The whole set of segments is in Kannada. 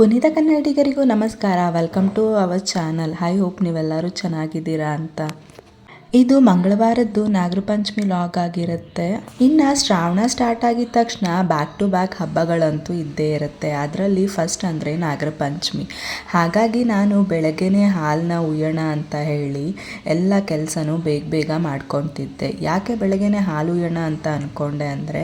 ಪುನೀತ ಕನ್ನಡಿಗರಿಗೂ ನಮಸ್ಕಾರ. Welcome to our channel I hope ನೀವೆಲ್ಲರೂ ಚೆನ್ನಾಗಿದ್ದೀರಾ ಅಂತ. ಇದು ಮಂಗಳವಾರದ್ದು ನಾಗರ ಪಂಚಮಿ ಲಾಗ್ ಆಗಿರುತ್ತೆ. ಇನ್ನು ಶ್ರಾವಣ ಸ್ಟಾರ್ಟ್ ಆಗಿದ ತಕ್ಷಣ ಬ್ಯಾಕ್ ಟು ಬ್ಯಾಕ್ ಹಬ್ಬಗಳಂತೂ ಇದ್ದೇ ಇರುತ್ತೆ. ಅದರಲ್ಲಿ ಫಸ್ಟ್ ಅಂದರೆ ನಾಗರ ಪಂಚಮಿ ಹಾಗಾಗಿ ನಾನು ಬೆಳಗ್ಗೆನೇ ಹಾಲನ್ನ ಉಯ್ಯೋಣ ಅಂತ ಹೇಳಿ ಎಲ್ಲ ಕೆಲಸನೂ ಬೇಗ ಬೇಗ ಮಾಡ್ಕೊತಿದ್ದೆ. ಯಾಕೆ ಬೆಳಗ್ಗೆನೇ ಹಾಲು ಉಯ್ಯೋಣ ಅಂತ ಅಂದ್ಕೊಂಡೆ ಅಂದರೆ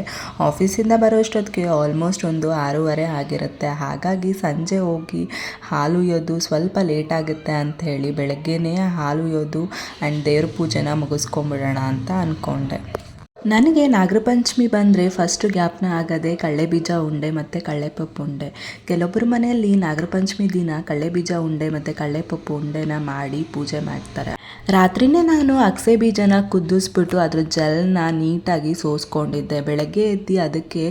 ಆಫೀಸಿಂದ ಬರೋಷ್ಟೊತ್ತಿಗೆ ಆಲ್ಮೋಸ್ಟ್ ಒಂದು ಆರೂವರೆ ಆಗಿರುತ್ತೆ. ಹಾಗಾಗಿ ಸಂಜೆ ಹೋಗಿ ಹಾಲು ಉಯ್ಯೋದು ಸ್ವಲ್ಪ ಲೇಟ್ ಆಗುತ್ತೆ ಅಂತ ಹೇಳಿ ಬೆಳಗ್ಗೆನೇ ಹಾಲು ಉಯ್ಯೋದು ಆ್ಯಂಡ್ ದೇವ್ರ ಪೂಜೆನ ಮುಗಿಸ್ಕೊಂಬಿಡೋಣ ಅಂತ ಅಂದ್ಕೊಂಡೆ ನನಗೆ ನಾಗರ ಪಂಚಮಿ ಬಂದರೆ ಫಸ್ಟು ಜ್ಞಾಪನ ಕಳ್ಳೆ ಕಡಲೆಬೀಜ ಉಂಡೆ ಮತ್ತು ಕಡಲೆಪಪ್ಪು ಉಂಡೆ. ಕೆಲವೊಬ್ಬರ ಮನೆಯಲ್ಲಿ ನಾಗರ ಪಂಚಮಿ ದಿನ ಕಡಲೆಬೀಜ ಉಂಡೆ ಮತ್ತು ಕಡಲೆಪಪ್ಪು ಉಂಡೆನ ಮಾಡಿ ಪೂಜೆ ಮಾಡ್ತಾರೆ. ರಾತ್ರಿನೇ ನಾನು ಅಗಸೆ ಬೀಜನ ಕುದಿಸ್ಬಿಟ್ಟು ಅದ್ರ ಜೆಲ್ನ ನೀಟಾಗಿ ಸೋಸ್ಕೊಂಡಿದ್ದೆ. ಬೆಳಗ್ಗೆ ಎದ್ದು ಅದಕ್ಕೆ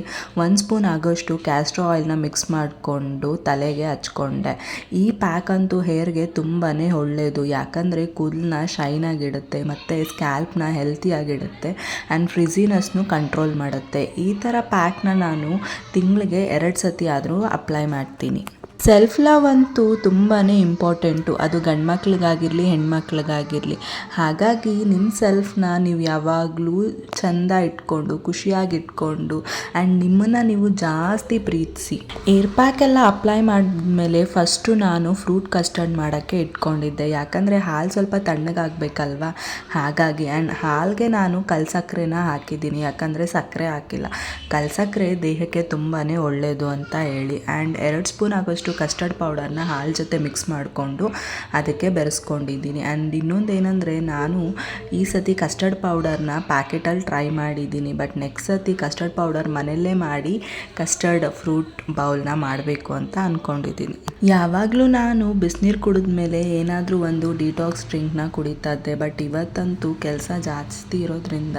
ಒಂದು ಸ್ಪೂನ್ ಆಗೋಷ್ಟು ಕ್ಯಾಸ್ಟ್ರೋ ಆಯಿಲ್ನ ಮಿಕ್ಸ್ ಮಾಡಿಕೊಂಡು ತಲೆಗೆ ಹಚ್ಕೊಂಡೆ. ಈ ಪ್ಯಾಕ್ ಅಂತೂ ಹೇರ್ಗೆ ತುಂಬಾ ಒಳ್ಳೆಯದು ಯಾಕಂದರೆ ಕೂದಲನ್ನ ಶೈನಾಗಿಡುತ್ತೆ ಮತ್ತು ಸ್ಕ್ಯಾಲ್ಪ್ನ ಹೆಲ್ತಿಯಾಗಿಡುತ್ತೆ ಆ್ಯಂಡ್ ಫ್ರಿಝಿನೆಸ್ನು ಕಂಟ್ರೋಲ್ ಮಾಡುತ್ತೆ. ಈ ಥರ ಪ್ಯಾಕ್ನ ನಾನು ತಿಂಗಳಿಗೆ ಎರಡು ಸತಿ ಆದರೂ ಅಪ್ಲೈ ಮಾಡ್ತೀನಿ. ಸೆಲ್ಫ್ ಲವ್ ಅಂತೂ ತುಂಬಾ ಇಂಪಾರ್ಟೆಂಟು ಅದು ಗಂಡು ಮಕ್ಳಿಗಾಗಿರಲಿ ಹೆಣ್ಮಕ್ಳಿಗಾಗಿರಲಿ. ಹಾಗಾಗಿ ನಿಮ್ಮ ಸೆಲ್ಫ್ನ ನೀವು ಯಾವಾಗಲೂ ಚೆಂದ ಇಟ್ಕೊಂಡು ಖುಷಿಯಾಗಿ ಇಟ್ಕೊಂಡು ಆ್ಯಂಡ್ ನಿಮ್ಮನ್ನು ನೀವು ಜಾಸ್ತಿ ಪ್ರೀತಿಸಿ. ಏರ್ ಪ್ಯಾಕ್ ಎಲ್ಲ ಅಪ್ಲೈ ಮಾಡಿದ್ಮೇಲೆ ಫಸ್ಟು ನಾನು ಫ್ರೂಟ್ ಕಸ್ಟರ್ಡ್ ಮಾಡೋಕ್ಕೆ ಇಟ್ಕೊಂಡಿದ್ದೆ. ಯಾಕಂದರೆ ಹಾಲು ಸ್ವಲ್ಪ ತಣ್ಣಗಾಗಬೇಕಲ್ವ? ಹಾಗಾಗಿ ಆ್ಯಂಡ್ ಹಾಲಿಗೆ ನಾನು ಕಲ್ ಸಕ್ಕರೆನ ಹಾಕಿದ್ದೀನಿ. ಯಾಕಂದರೆ ಸಕ್ಕರೆ ಹಾಕಿಲ್ಲ. ಕಲ್ ಸಕ್ಕರೆ ದೇಹಕ್ಕೆ ತುಂಬಾ ಒಳ್ಳೆಯದು ಅಂತ ಹೇಳಿ. ಆ್ಯಂಡ್ ಎರಡು ಸ್ಪೂನ್ ಆಗೋಷ್ಟು ಕಸ್ಟರ್ಡ್ ಪೌಡರ್ನ ಹಾಲು ಜೊತೆ ಮಿಕ್ಸ್ ಮಾಡಿಕೊಂಡು ಅದಕ್ಕೆ ಬೆರೆಸ್ಕೊಂಡಿದ್ದೀನಿ. ಆ್ಯಂಡ್ ಇನ್ನೊಂದು ಏನಂದರೆ ನಾನು ಈ ಸತಿ ಕಸ್ಟರ್ಡ್ ಪೌಡರ್ನ ಪ್ಯಾಕೆಟಲ್ಲಿ ಟ್ರೈ ಮಾಡಿದ್ದೀನಿ. ಬಟ್ ನೆಕ್ಸ್ಟ್ ಸತಿ ಕಸ್ಟರ್ಡ್ ಪೌಡರ್ ಮನೆಯಲ್ಲೇ ಮಾಡಿ ಕಸ್ಟರ್ಡ್ ಫ್ರೂಟ್ ಬೌಲ್ನ ಮಾಡಬೇಕು ಅಂತ ಅಂದ್ಕೊಂಡಿದ್ದೀನಿ ಯಾವಾಗಲೂ ನಾನು ಬಿಸಿನೀರು ಕುಡಿದ್ಮೇಲೆ ಏನಾದರೂ ಒಂದು ಡಿಟಾಕ್ಸ್ ಡ್ರಿಂಕ್ನ ಕುಡಿತಾ ಇದ್ದೆ. ಬಟ್ ಇವತ್ತಂತೂ ಕೆಲಸ ಜಾಸ್ತಿ ಇರೋದ್ರಿಂದ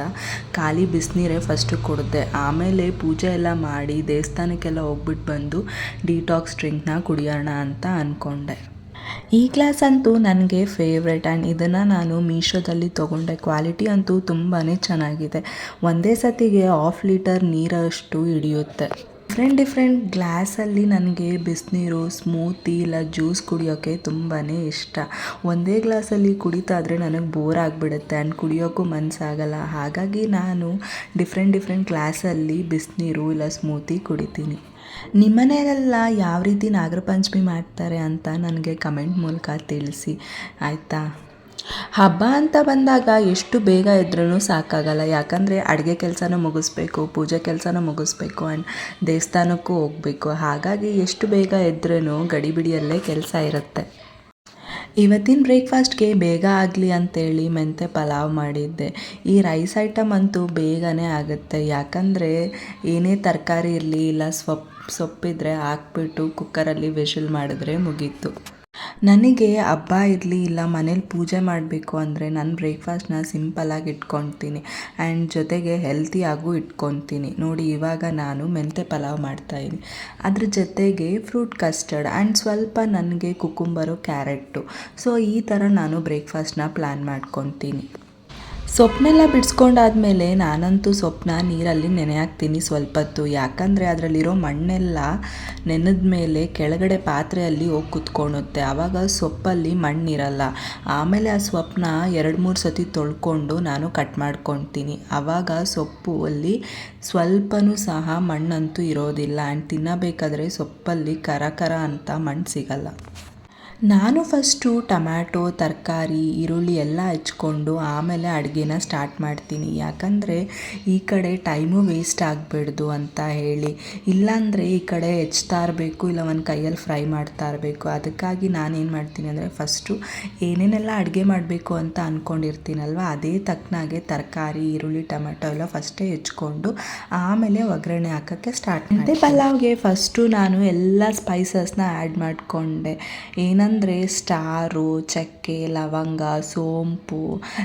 ಖಾಲಿ ಬಿಸಿನೀರೇ ಫಸ್ಟು ಕುಡಿದೆ. ಆಮೇಲೆ ಪೂಜೆ ಎಲ್ಲ ಮಾಡಿ ದೇವಸ್ಥಾನಕ್ಕೆಲ್ಲ ಹೋಗ್ಬಿಟ್ಟು ಬಂದು ಡಿಟಾಕ್ಸ್ ಡ್ರಿಂಕ್ನ ಕುಡಿಯೋಣ ಅಂತ ಅಂದ್ಕೊಂಡೆ ಈ ಗ್ಲಾಸ್ ಅಂತೂ ನನಗೆ ಫೇವ್ರೆಟ್ ಆ್ಯಂಡ್ ಇದನ್ನು ನಾನು ಮೀಶೋದಲ್ಲಿ ತೊಗೊಂಡೆ. ಕ್ವಾಲಿಟಿ ಅಂತೂ ತುಂಬಾ ಚೆನ್ನಾಗಿದೆ. ಒಂದೇ ಸತಿಗೆ ಹಾಫ್ ಲೀಟರ್ ನೀರಷ್ಟು ಹಿಡಿಯುತ್ತೆ. ಡಿಫ್ರೆಂಟ್ ಡಿಫ್ರೆಂಟ್ ಗ್ಲಾಸಲ್ಲಿ ನನಗೆ ಬಿಸಿನೀರು ಸ್ಮೂತಿ ಇಲ್ಲ ಜ್ಯೂಸ್ ಕುಡಿಯೋಕ್ಕೆ ತುಂಬಾ ಇಷ್ಟ. ಒಂದೇ ಗ್ಲಾಸಲ್ಲಿ ಕುಡಿತಾ ಆದರೆ ನನಗೆ ಬೋರ್ ಆಗಿಬಿಡುತ್ತೆ ಆ್ಯಂಡ್ ಕುಡಿಯೋಕ್ಕೂ ಮನಸ್ಸಾಗಲ್ಲ ಹಾಗಾಗಿ ನಾನು ಡಿಫ್ರೆಂಟ್ ಡಿಫ್ರೆಂಟ್ ಗ್ಲಾಸಲ್ಲಿ ಬಿಸಿನೀರು ಇಲ್ಲ ಸ್ಮೂತಿ ಕುಡಿತೀನಿ. ನಿಮ್ಮನೆಯಲ್ಲೆಲ್ಲ ಯಾವ ರೀತಿ ನಾಗರ ಪಂಚಮಿ ಮಾಡ್ತಾರೆ ಅಂತ ನನಗೆ ಕಮೆಂಟ್ ಮೂಲಕ ತಿಳಿಸಿ, ಆಯಿತಾ? ಹಬ್ಬ ಅಂತ ಬಂದಾಗ ಎಷ್ಟು ಬೇಗ ಇದ್ರೂ ಸಾಕಾಗಲ್ಲ. ಯಾಕಂದರೆ ಅಡುಗೆ ಕೆಲಸನ ಮುಗಿಸ್ಬೇಕು, ಪೂಜೆ ಕೆಲಸನ ಮುಗಿಸ್ಬೇಕು ಆ್ಯಂಡ್ ದೇವಸ್ಥಾನಕ್ಕೂ ಹೋಗಬೇಕು. ಹಾಗಾಗಿ ಎಷ್ಟು ಬೇಗ ಇದ್ರೂ ಗಡಿಬಿಡಿಯಲ್ಲೇ ಕೆಲಸ ಇರುತ್ತೆ. ಇವತ್ತಿನ ಬ್ರೇಕ್ಫಾಸ್ಟ್ಗೆ ಬೇಗ ಆಗಲಿ ಅಂತೇಳಿ ಮೆಂತೆ ಪಲಾವ್ ಮಾಡಿದ್ದೆ. ಈ ರೈಸ್ ಐಟಮ್ ಅಂತೂ ಬೇಗನೆ ಆಗುತ್ತೆ. ಯಾಕಂದರೆ ಏನೇ ತರಕಾರಿ ಇರಲಿ ಇಲ್ಲ ಸೊಪ್ಪು ಸೊಪ್ಪಿದ್ರೆ ಹಾಕ್ಬಿಟ್ಟು ಕುಕ್ಕರಲ್ಲಿ ವಿಶಲ್ ಮಾಡಿದ್ರೆ ಮುಗೀತು. ನನಗೆ ಹಬ್ಬ ಇರಲಿ ಇಲ್ಲ, ಮನೇಲಿ ಪೂಜೆ ಮಾಡಬೇಕು ಅಂದರೆ ನಾನು ಬ್ರೇಕ್ಫಾಸ್ಟ್ನ ಸಿಂಪಲಾಗಿ ಇಟ್ಕೊತೀನಿ ಆ್ಯಂಡ್ ಜೊತೆಗೆ ಹೆಲ್ತಿಯಾಗೂ ಇಟ್ಕೊತೀನಿ. ನೋಡಿ, ಇವಾಗ ನಾನು ಮೆಂತೆ ಪಲಾವ್ ಮಾಡ್ತಾಯಿದ್ದೀನಿ ಅದ್ರ ಜೊತೆಗೆ ಫ್ರೂಟ್ ಕಸ್ಟರ್ಡ್ ಆ್ಯಂಡ್ ಸ್ವಲ್ಪ ನನಗೆ ಕುಕುಂಬರು ಕ್ಯಾರೆಟ್ಟು ಸೊ ಈ ಥರ ನಾನು ಬ್ರೇಕ್ಫಾಸ್ಟ್ನ ಪ್ಲ್ಯಾನ್ ಮಾಡ್ಕೊತೀನಿ. ಸೊಪ್ಪನ್ನೆಲ್ಲ ಬಿಡಿಸ್ಕೊಂಡಾದ್ಮೇಲೆ ನಾನಂತೂ ಸೊಪ್ಪನ್ನ ನೀರಲ್ಲಿ ನೆನೆ ಹಾಕ್ತೀನಿ ಹೊತ್ತು ಯಾಕಂದರೆ ಅದರಲ್ಲಿರೋ ಮಣ್ಣೆಲ್ಲ ನೆನೆದ ಮೇಲೆ ಕೆಳಗಡೆ ಪಾತ್ರೆಯಲ್ಲಿ ಹೋಗಿ ಕುತ್ಕೊಳುತ್ತೆ ಆವಾಗ ಸೊಪ್ಪಲ್ಲಿ ಮಣ್ಣಿರಲ್ಲ. ಆಮೇಲೆ ಆ ಸೊಪ್ಪನ್ನ ಎರಡು ಮೂರು ಸತಿ ತೊಳ್ಕೊಂಡು ನಾನು ಕಟ್ ಮಾಡ್ಕೊತೀನಿ ಆವಾಗ ಸೊಪ್ಪು ಅಲ್ಲಿ ಸ್ವಲ್ಪನೂ ಸಹ ಮಣ್ಣಂತೂ ಇರೋದಿಲ್ಲ. ಆ್ಯಂಡ್ ತಿನ್ನಬೇಕಾದ್ರೆ ಸೊಪ್ಪಲ್ಲಿ ಕರ ಕರ ಅಂತ ಮಣ್ಣು ಸಿಗಲ್ಲ. ನಾನು ಫಸ್ಟು ಟಮ್ಯಾಟೊ ತರಕಾರಿ ಈರುಳ್ಳಿ ಎಲ್ಲ ಹಚ್ಕೊಂಡು ಆಮೇಲೆ ಅಡುಗೆನ ಸ್ಟಾರ್ಟ್ ಮಾಡ್ತೀನಿ. ಯಾಕಂದರೆ ಈ ಕಡೆ ಟೈಮು ವೇಸ್ಟ್ ಆಗಬಾರ್ದು ಅಂತ ಹೇಳಿ. ಇಲ್ಲಾಂದರೆ ಈ ಕಡೆ ಹೆಚ್ತಾ ಇರಬೇಕು ಇಲ್ಲ ಒಂದು ಕೈಯಲ್ಲಿ ಫ್ರೈ ಮಾಡ್ತಾ ಇರಬೇಕು. ಅದಕ್ಕಾಗಿ ನಾನೇನು ಮಾಡ್ತೀನಿ ಅಂದರೆ ಫಸ್ಟು ಏನೇನೆಲ್ಲ ಅಡುಗೆ ಮಾಡಬೇಕು ಅಂತ ಅಂದ್ಕೊಂಡಿರ್ತೀನಲ್ವ ಅದೇ ತಕ್ಕನಾಗೆ ತರಕಾರಿ ಈರುಳ್ಳಿ ಟೊಮೆಟೊ ಎಲ್ಲ ಫಸ್ಟೇ ಹೆಚ್ಕೊಂಡು ಆಮೇಲೆ ಒಗ್ಗರಣೆ ಹಾಕೋಕ್ಕೆ ಸ್ಟಾರ್ಟ್ ಮಾಡಿದೆ ಪಲಾವ್ಗೆ ಫಸ್ಟು ನಾನು ಎಲ್ಲ ಸ್ಪೈಸಸ್ನ ಆ್ಯಡ್ ಮಾಡಿಕೊಂಡೆ. ಏನ ಅಂದರೆ ಸ್ಟಾರು, ಚಕ್ಕೆ, ಲವಂಗ, ಸೋಂಪು,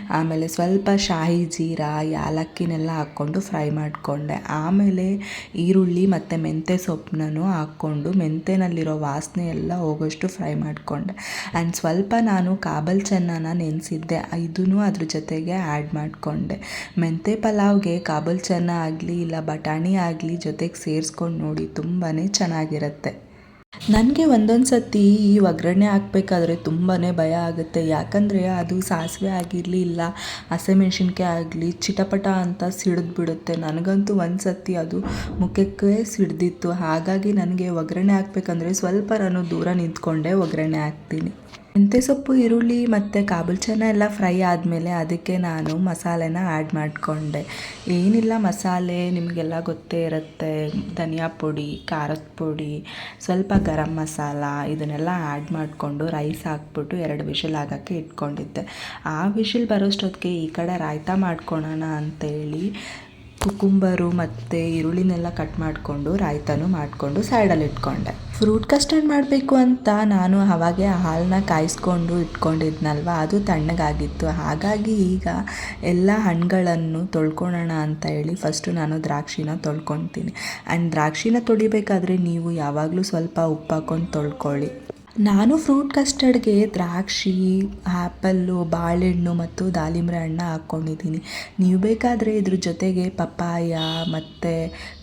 ಆಮೇಲೆ ಸ್ವಲ್ಪ ಶಾಹಿ ಜೀರಾ, ಯಾಲಕ್ಕಿನೆಲ್ಲ ಹಾಕ್ಕೊಂಡು ಫ್ರೈ ಮಾಡಿಕೊಂಡೆ. ಆಮೇಲೆ ಈರುಳ್ಳಿ ಮತ್ತು ಮೆಂತ್ಯ ಸೊಪ್ಪನ್ನು ಹಾಕ್ಕೊಂಡು ಮೆಂತ್ಯನಲ್ಲಿರೋ ವಾಸನೆ ಎಲ್ಲ ಹೋಗೋಷ್ಟು ಫ್ರೈ ಮಾಡಿಕೊಂಡೆ. ಆ್ಯಂಡ್ ಸ್ವಲ್ಪ ನಾನು ಕಾಬಲ್ ಚೆನ್ನನ ನೆನೆಸಿದ್ದೆ ಇದನ್ನು ಅದ್ರ ಜೊತೆಗೆ ಆ್ಯಡ್ ಮಾಡಿಕೊಂಡೆ. ಮೆಂತ್ಯ ಪಲಾವ್ಗೆ ಕಾಬಲ್ ಚೆನ್ನ ಆಗಲಿ ಇಲ್ಲ ಬಟಾಣಿ ಆಗಲಿ ಜೊತೆಗೆ ಸೇರಿಸ್ಕೊಂಡು ನೋಡಿ ತುಂಬಾ ಚೆನ್ನಾಗಿರುತ್ತೆ. ನನಗೆ ಒಂದೊಂದು ಸತಿ ಈ ಒಗ್ಗರಣೆ ಹಾಕ್ಬೇಕಾದ್ರೆ ತುಂಬಾ ಭಯ ಆಗುತ್ತೆ. ಯಾಕಂದರೆ ಅದು ಸಾಸಿವೆ ಆಗಿರಲಿ ಇಲ್ಲ ಆಗಲಿ, ಚಿಟಪಟ ಅಂತ ಸಿಡಿದ್ಬಿಡುತ್ತೆ. ನನಗಂತೂ ಒಂದು ಸತಿ ಅದು ಮುಖಕ್ಕೆ ಸಿಡ್ದಿತ್ತು. ಹಾಗಾಗಿ ನನಗೆ ಒಗ್ಗರಣೆ ಹಾಕ್ಬೇಕಂದ್ರೆ ಸ್ವಲ್ಪ ನಾನು ದೂರ ನಿಂತ್ಕೊಂಡೇ ಒಗ್ಗರಣೆ ಹಾಕ್ತೀನಿ. ಮೆಂತ್ಯ ಸೊಪ್ಪು, ಈರುಳ್ಳಿ ಮತ್ತು ಕಾಬುಲ್ ಚೆನ್ನ ಎಲ್ಲ ಫ್ರೈ ಆದಮೇಲೆ ಅದಕ್ಕೆ ನಾನು ಮಸಾಲೆನ ಆ್ಯಡ್ ಮಾಡಿಕೊಂಡೆ. ಏನಿಲ್ಲ ಮಸಾಲೆ, ನಿಮಗೆಲ್ಲ ಗೊತ್ತೇ ಇರುತ್ತೆ. ಧನಿಯಾ ಪುಡಿ, ಖಾರದ ಪುಡಿ, ಸ್ವಲ್ಪ ಗರಂ ಮಸಾಲ, ಇದನ್ನೆಲ್ಲ ಆ್ಯಡ್ ಮಾಡಿಕೊಂಡು ರೈಸ್ ಹಾಕ್ಬಿಟ್ಟು ಎರಡು ವಿಷಲ್ ಆಗೋಕ್ಕೆ ಇಟ್ಕೊಂಡಿದ್ದೆ. ಆ ವಿಷಲ್ ಬರೋಷ್ಟೊತ್ತಿಗೆ ಈ ಕಡೆ ರಾಯ್ತ ಮಾಡ್ಕೊಳೋಣ ಅಂತೇಳಿ ಕುಕುಂಬರು ಮತ್ತು ಈರುಳ್ಳಿನೆಲ್ಲ ಕಟ್ ಮಾಡಿಕೊಂಡು, ರಾಯ್ತನೂ ಮಾಡಿಕೊಂಡು ಸೈಡಲ್ಲಿ ಇಟ್ಕೊಂಡೆ. ಫ್ರೂಟ್ ಕಸ್ಟರ್ಡ್ ಮಾಡಬೇಕು ಅಂತ ನಾನು ಅವಾಗೆ ಹಾಲನ್ನ ಕಾಯಿಸ್ಕೊಂಡು ಇಟ್ಕೊಂಡಿದ್ನಲ್ವ? ಅದು ತಣ್ಣಗಾಗಿತ್ತು. ಹಾಗಾಗಿ ಈಗ ಎಲ್ಲ ಹಣ್ಣುಗಳನ್ನು ತೊಳ್ಕೊಳ್ಳೋಣ ಅಂತ ಹೇಳಿ ಫಸ್ಟು ನಾನು ದ್ರಾಕ್ಷಿನ ತೊಳ್ಕೊತೀನಿ. ಆ್ಯಂಡ್ ದ್ರಾಕ್ಷಿನ ತೊಳಿಬೇಕಾದ್ರೆ ನೀವು ಯಾವಾಗಲೂ ಸ್ವಲ್ಪ ಉಪ್ಪು ಹಾಕ್ಕೊಂಡು ತೊಳ್ಕೊಳ್ಳಿ. ನಾನು ಫ್ರೂಟ್ ಕಸ್ಟರ್ಡ್ಗೆ ದ್ರಾಕ್ಷಿ ಆ್ಯಪಲ್ಲು ಬಾಳೆಹಣ್ಣು ಮತ್ತು ದಾಳಿಂಬೆ ಹಣ್ಣು ಹಾಕ್ಕೊಂಡಿದ್ದೀನಿ. ನೀವು ಬೇಕಾದರೆ ಇದ್ರ ಜೊತೆಗೆ ಪಪ್ಪಾಯ ಮತ್ತು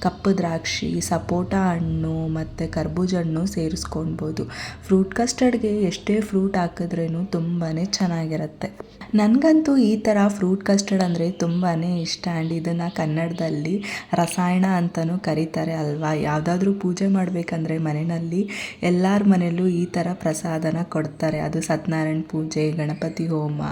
ಕಪ್ಪು ದ್ರಾಕ್ಷಿ, ಸಪೋಟ ಹಣ್ಣು ಮತ್ತು ಕರ್ಬೂಜ ಹಣ್ಣು ಸೇರಿಸ್ಕೊಳ್ಬೋದು. ಫ್ರೂಟ್ ಕಸ್ಟರ್ಡ್ಗೆ ಎಷ್ಟೇ ಫ್ರೂಟ್ ಹಾಕಿದ್ರೂ ತುಂಬಾ ಚೆನ್ನಾಗಿರುತ್ತೆ. ನನಗಂತೂ ಈ ಥರ ಫ್ರೂಟ್ ಕಸ್ಟರ್ಡ್ ಅಂದರೆ ತುಂಬಾ ಇಷ್ಟ ಆ್ಯಂಡ್ ಇದನ್ನು ಕನ್ನಡದಲ್ಲಿ ರಸಾಯನ ಅಂತಲೂ ಕರೀತಾರೆ ಅಲ್ವಾ? ಯಾವುದಾದ್ರೂ ಪೂಜೆ ಮಾಡಬೇಕಂದ್ರೆ ಮನೆಯಲ್ಲಿ ಎಲ್ಲರ ಮನೆಯಲ್ಲೂ ಈ ಪ್ರಸಾದನ ಕೊಡ್ತಾರೆ. ಅದು ಸತ್ಯನಾರಾಯಣ ಪೂಜೆ, ಗಣಪತಿ ಹೋಮ.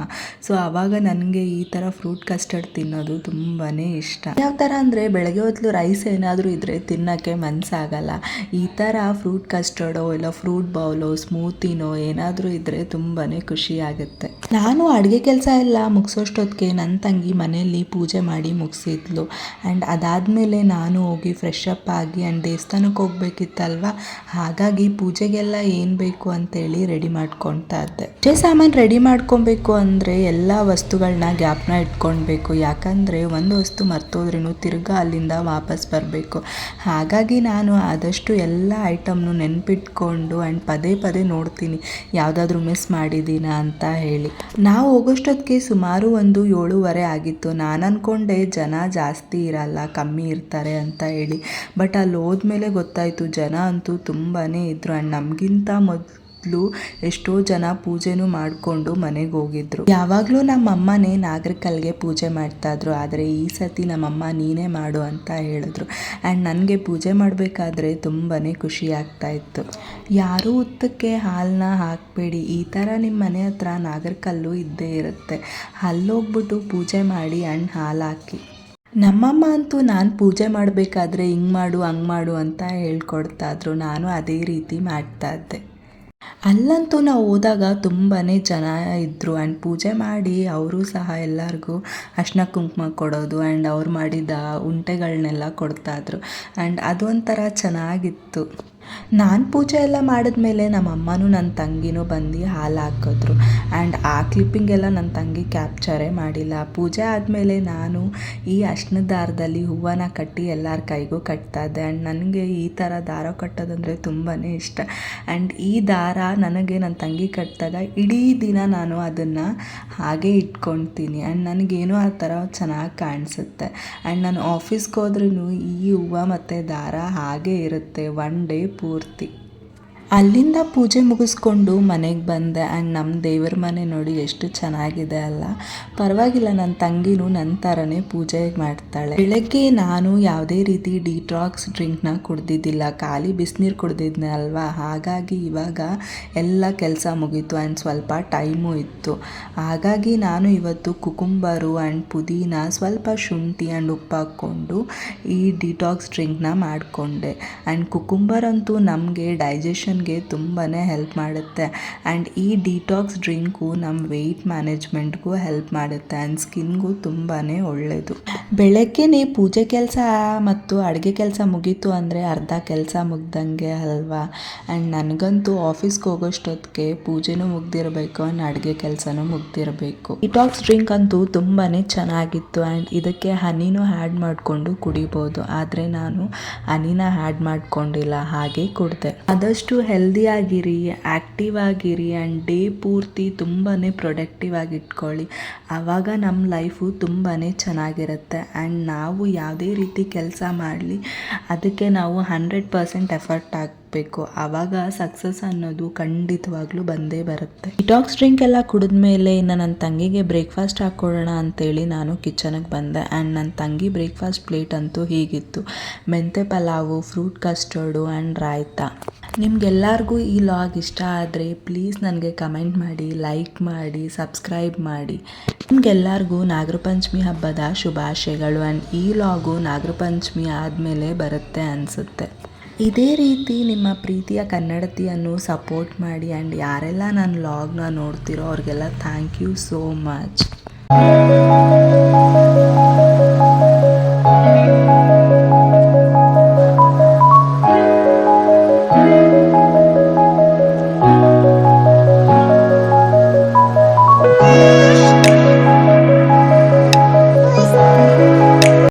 ಸೊ ಆವಾಗ ನನಗೆ ಈ ಥರ ಫ್ರೂಟ್ ಕಸ್ಟರ್ಡ್ ತಿನ್ನೋದು ತುಂಬಾ ಇಷ್ಟ. ಯಾವ ಥರ ಅಂದರೆ ಬೆಳಗ್ಗೆ ಹೊತ್ತು ರೈಸ್ ಏನಾದರೂ ಇದ್ದರೆ ತಿನ್ನೋಕ್ಕೆ ಮನಸ್ಸಾಗಲ್ಲ ಈ ಥರ ಫ್ರೂಟ್ ಕಸ್ಟರ್ಡೋ ಇಲ್ಲ ಫ್ರೂಟ್ ಬೌಲೋ ಸ್ಮೂತಿನೋ ಏನಾದರೂ ಇದ್ದರೆ ತುಂಬಾ ಖುಷಿ ಆಗುತ್ತೆ. ನಾನು ಅಡುಗೆ ಕೆಲಸ ಎಲ್ಲ ಮುಗಿಸೋಷ್ಟೊತ್ತಿಗೆ ನನ್ನ ತಂಗಿ ಮನೆಯಲ್ಲಿ ಪೂಜೆ ಮಾಡಿ ಮುಗಿಸಿದ್ಲು. ಆ್ಯಂಡ್ ಅದಾದಮೇಲೆ ನಾನು ಹೋಗಿ ಫ್ರೆಶ್ ಅಪ್ ಆಗಿ ಆ್ಯಂಡ್ ದೇವಸ್ಥಾನಕ್ಕೆ ಹೋಗ್ಬೇಕಿತ್ತಲ್ವ? ಹಾಗಾಗಿ ಪೂಜೆಗೆಲ್ಲ ಏನು ಬೇಕು ಅಂತೇಳಿ ರೆಡಿ ಮಾಡ್ಕೊತಾ ಇದ್ದೆ. ಪೂಜೆ ಸಾಮಾನು ರೆಡಿ ಮಾಡ್ಕೊಬೇಕು ಅಂದರೆ ಎಲ್ಲ ವಸ್ತುಗಳನ್ನ ಗ್ಯಾಪ್ನ ಇಟ್ಕೊಳ್ಬೇಕು. ಯಾಕಂದರೆ ಒಂದು ವಸ್ತು ಮರ್ತೋದ್ರೂ ತಿರ್ಗಾ ಅಲ್ಲಿಂದ ವಾಪಸ್ ಬರಬೇಕು. ಹಾಗಾಗಿ ನಾನು ಆದಷ್ಟು ಎಲ್ಲ ಐಟಮ್ನು ನೆನ್ಪಿಟ್ಕೊಂಡು ಆ್ಯಂಡ್ ಪದೇ ಪದೇ ನೋಡ್ತೀನಿ. ಯಾವುದಾದ್ರೂ ಮಿಸ್ ಮಾಡಿದ್ದೀನಾ ಅಂತ ಹೇಳಿ. ನಾವು ಹೋಗೋಷ್ಟೊತ್ತಿಗೆ ಸುಮಾರು ಒಂದು ಏಳುವರೆ ಆಗಿತ್ತು. ನಾನು ಅಂದ್ಕೊಂಡೆ ಜನ ಜಾಸ್ತಿ ಇರಲ್ಲ, ಕಮ್ಮಿ ಇರ್ತಾರೆ ಅಂತ ಹೇಳಿ. ಬಟ್ ಅಲ್ಲಿ ಹೋದ್ಮೇಲೆ ಗೊತ್ತಾಯಿತು, ಜನ ಅಂತೂ ತುಂಬಾ ಇದ್ದರು ಆ್ಯಂಡ್ ನಮಗಿಂತ ಮೊದಲು ಎಷ್ಟೋ ಜನ ಪೂಜೆನೂ ಮಾಡಿಕೊಂಡು ಮನೆಗೆ ಹೋಗಿದ್ರು. ಯಾವಾಗಲೂ ನಮ್ಮ ಅಮ್ಮನೇ ನಾಗರಿಕಲ್ಗೆ ಪೂಜೆ ಮಾಡ್ತಾಯಿದ್ರು ಆದರೆ ಈ ಸತಿ ನಮ್ಮಮ್ಮ ನೀನೇ ಮಾಡು ಅಂತ ಹೇಳಿದ್ರು. ಆ್ಯಂಡ್ ನನಗೆ ಪೂಜೆ ಮಾಡಬೇಕಾದ್ರೆ ತುಂಬಾ ಖುಷಿ ಆಗ್ತಾ ಇತ್ತು. ಯಾರೂ ಉತ್ತಕ್ಕೆ ಹಾಲನ್ನ ಹಾಕಬೇಡಿ. ಈ ಥರ ನಿಮ್ಮ ಮನೆ ಹತ್ರ ನಾಗರಕಲ್ಲು ಇದ್ದೇ ಇರುತ್ತೆ. ಅಲ್ಲೋಗ್ಬಿಟ್ಟು ಪೂಜೆ ಮಾಡಿ ಆ್ಯಂಡ್ ಹಾಲು ಹಾಕಿ. ನಮ್ಮಮ್ಮ ಅಂತೂ ನಾನು ಪೂಜೆ ಮಾಡಬೇಕಾದ್ರೆ ಹಿಂಗೆ ಮಾಡು, ಹಂಗೆ ಮಾಡು ಅಂತ ಹೇಳ್ಕೊಡ್ತಾಯಿದ್ರು ನಾನು ಅದೇ ರೀತಿ ಮಾಡ್ತಾ ಇದ್ದೆ. ಅಲ್ಲಂತೂ ನಾವು ಹೋದಾಗ ತುಂಬಾ ಜನ ಇದ್ದರು ಆ್ಯಂಡ್ ಪೂಜೆ ಮಾಡಿ ಅವರು ಸಹ ಎಲ್ಲರಿಗೂ ಅರ್ಶಿನ ಕುಂಕುಮ ಕೊಡೋದು ಆ್ಯಂಡ್ ಅವ್ರು ಮಾಡಿದ ಉಂಟೆಗಳನ್ನೆಲ್ಲ ಕೊಡ್ತಾಯಿದ್ರು ಆ್ಯಂಡ್ ಅದೊಂಥರ ಚೆನ್ನಾಗಿತ್ತು. ನಾನು ಪೂಜೆ ಎಲ್ಲ ಮಾಡಿದ್ಮೇಲೆ ನಮ್ಮ ಅಮ್ಮನೂ ನನ್ನ ತಂಗಿನೂ ಬಂದು ಹಾಲು ಹಾಕಿದ್ರು ಆ್ಯಂಡ್ ಆ ಕ್ಲಿಪ್ಪಿಂಗ್ ಎಲ್ಲ ನನ್ನ ತಂಗಿ ಕ್ಯಾಪ್ಚರೇ ಮಾಡಿಲ್ಲ. ಪೂಜೆ ಆದಮೇಲೆ ನಾನು ಈ ಅಷ್ಟನ ದಾರದಲ್ಲಿ ಹೂವನ ಕಟ್ಟಿ ಎಲ್ಲರ ಕೈಗೂ ಕಟ್ತಾ ಇದ್ದೆ. ಆ್ಯಂಡ್ ನನಗೆ ಈ ಥರ ದಾರ ಕಟ್ಟೋದಂದರೆ ತುಂಬಾ ಇಷ್ಟ. ಆ್ಯಂಡ್ ಈ ದಾರ ನನಗೆ ನನ್ನ ತಂಗಿ ಕಟ್ಟಿದಾಗ ಇಡೀ ದಿನ ನಾನು ಅದನ್ನು ಹಾಗೆ ಇಟ್ಕೊತೀನಿ. ಆ್ಯಂಡ್ ನನಗೇನೋ ಆ ಥರ ಚೆನ್ನಾಗಿ ಕಾಣಿಸುತ್ತೆ. ಆ್ಯಂಡ್ ನಾನು ಆಫೀಸ್ಗೆ ಹೋದ್ರೂ ಈ ಹೂವು ಮತ್ತು ದಾರ ಹಾಗೆ ಇರುತ್ತೆ. ಒನ್ ಡೇ ಪೂರ್ತಿ ಅಲ್ಲಿಂದ ಪೂಜೆ ಮುಗಿಸ್ಕೊಂಡು ಮನೆಗೆ ಬಂದೆ. ಆ್ಯಂಡ್ ನಮ್ಮ ದೇವ್ರ ಮನೆ ನೋಡಿ ಎಷ್ಟು ಚೆನ್ನಾಗಿದೆ ಅಲ್ಲ. ಪರವಾಗಿಲ್ಲ, ನನ್ನ ತಂಗಿನೂ ನನ್ನ ಥರನೇ ಪೂಜೆ ಮಾಡ್ತಾಳೆ. ಬೆಳಗ್ಗೆ ನಾನು ಯಾವುದೇ ರೀತಿ ಡಿಟ್ರಾಕ್ಸ್ ಡ್ರಿಂಕ್ನ ಕುಡ್ದಿದ್ದಿಲ್ಲ. ಖಾಲಿ ಬಿಸಿನೀರು ಕುಡ್ದಿದ್ದೆ ಅಲ್ವಾ? ಹಾಗಾಗಿ ಇವಾಗ ಎಲ್ಲ ಕೆಲಸ ಮುಗೀತು. ಆ್ಯಂಡ್ ಸ್ವಲ್ಪ ಟೈಮು ಇತ್ತು. ಹಾಗಾಗಿ ನಾನು ಇವತ್ತು ಕುಕುಂಬರು ಆ್ಯಂಡ್ ಪುದೀನ ಸ್ವಲ್ಪ ಶುಂಠಿ ಆ್ಯಂಡ್ ಉಪ್ಪು ಹಾಕ್ಕೊಂಡು ಈ ಡಿಟಾಕ್ಸ್ ಡ್ರಿಂಕ್ನ ಮಾಡಿಕೊಂಡೆ. ಆ್ಯಂಡ್ ಕುಕುಂಬರ್ ಅಂತೂ ನಮಗೆ ಡೈಜೆಷನ್ಗೆ ತುಂಬಾ ಹೆಲ್ಪ್ ಮಾಡುತ್ತೆ. ಆ್ಯಂಡ್ ಈ ಡಿಟಾಕ್ಸ್ ಡ್ರಿಂಕು ನಮ್ಮ ವೆಯ್ಟ್ ಮ್ಯಾನೇಜ್ಮೆಂಟ್ಗೂ ಹೆಲ್ಪ್ ಮಾಡುತ್ತೆ ಆ್ಯಂಡ್ ಸ್ಕಿನ್ಗೂ ತುಂಬಾ ಒಳ್ಳೆಯದು ಬೆಳಗ್ಗೆನೇ ಪೂಜೆ ಕೆಲಸ ಮತ್ತು ಅಡುಗೆ ಕೆಲಸ ಮುಗೀತು ಅಂದರೆ ಅರ್ಧ ಕೆಲಸ ಮುಗ್ದಂಗೆ ಅಲ್ವಾ? ಆ್ಯಂಡ್ ನನಗಂತೂ ಆಫೀಸ್ಗೆ ಹೋಗೋಷ್ಟೊತ್ತಿಗೆ ಪೂಜೆನೂ ಮುಗ್ದಿರಬೇಕು ಆ್ಯಂಡ್ ಅಡುಗೆ ಕೆಲಸನೂ ಮುಗ್ದಿರಬೇಕು. ಡಿಟಾಕ್ಸ್ ಡ್ರಿಂಕ್ ಅಂತೂ ತುಂಬಾ ಚೆನ್ನಾಗಿತ್ತು ಆ್ಯಂಡ್ ಇದಕ್ಕೆ ಹನಿನೂ ಆ್ಯಡ್ ಮಾಡಿಕೊಂಡು ಕುಡಿಬೋದು. ಆದರೆ ನಾನು ಹನಿನ ಆ್ಯಡ್ ಮಾಡಿಕೊಂಡಿಲ್ಲ, ಹಾಗೆ ಕುಡಿದೆ. ಆದಷ್ಟು ಹೆಲ್ದಿಯಾಗಿರಿ ಆ್ಯಕ್ಟಿವ್ ಆಗಿರಿ ಆ್ಯಂಡ್ ಡೇ ಪೂರ್ತಿ ತುಂಬಾ ಪ್ರೊಡಕ್ಟಿವ್ ಆಗಿ ಇಟ್ಕೊಳ್ಳಿ ಆವಾಗ ನಮ್ಮ ಲೈಫು ತುಂಬಾ ಚೆನ್ನಾಗಿರುತ್ತೆ. ಆ್ಯಂಡ್ ನಾವು ಯಾವುದೇ ರೀತಿ ಕೆಲಸ ಮಾಡಲಿ, ಅದಕ್ಕೆ ನಾವು ಹಂಡ್ರೆಡ್ ಪರ್ಸೆಂಟ್ ಎಫರ್ಟ್ ಹಾಕಬೇಕು ಮಾಡಬೇಕು ಆವಾಗ ಸಕ್ಸಸ್ ಅನ್ನೋದು ಖಂಡಿತವಾಗ್ಲೂ ಬಂದೇ ಬರುತ್ತೆ. ಡಿಟಾಕ್ಸ್ ಡ್ರಿಂಕ್ ಎಲ್ಲ ಕುಡಿದ್ಮೇಲೆ ಇನ್ನು ನನ್ನ ತಂಗಿಗೆ ಬ್ರೇಕ್ಫಾಸ್ಟ್ ಹಾಕ್ಕೊಳ್ಳೋಣ ಅಂತೇಳಿ ನಾನು ಕಿಚನಿಗೆ ಬಂದೆ. ಆ್ಯಂಡ್ ನನ್ನ ತಂಗಿ ಬ್ರೇಕ್ಫಾಸ್ಟ್ ಪ್ಲೇಟ್ ಅಂತೂ ಹೀಗಿತ್ತು. ಮೆಂತೆ pulao fruit custard and raita. ನಿಮ್ಗೆಲ್ಲರಿಗೂ ಈ ಲಾಗ್ ಇಷ್ಟ ಆದರೆ ಪ್ಲೀಸ್ ನನಗೆ ಕಮೆಂಟ್ ಮಾಡಿ ಲೈಕ್ ಮಾಡಿ ಸಬ್ಸ್ಕ್ರೈಬ್ ಮಾಡಿ. ನಿಮ್ಗೆಲ್ಲರಿಗೂ ನಾಗರ ಪಂಚಮಿ ಹಬ್ಬದ ಶುಭಾಶಯಗಳು. ಆ್ಯಂಡ್ ಈ ಲಾಗು ನಾಗರ ಪಂಚಮಿ ಆದಮೇಲೆ ಬರುತ್ತೆ ಅನಿಸುತ್ತೆ. ಇದೇ ರೀತಿ ನಿಮ್ಮ ಪ್ರೀತಿಯ ಕನ್ನಡತಿಯನ್ನು ಸಪೋರ್ಟ್ ಮಾಡಿ ಆ್ಯಂಡ್ ಯಾರೆಲ್ಲ ನನ್ನ ಲಾಗ್ನ ನೋಡ್ತಿರೋ ಅವ್ರಿಗೆಲ್ಲ ಥ್ಯಾಂಕ್ ಯು ಸೋ ಮಚ್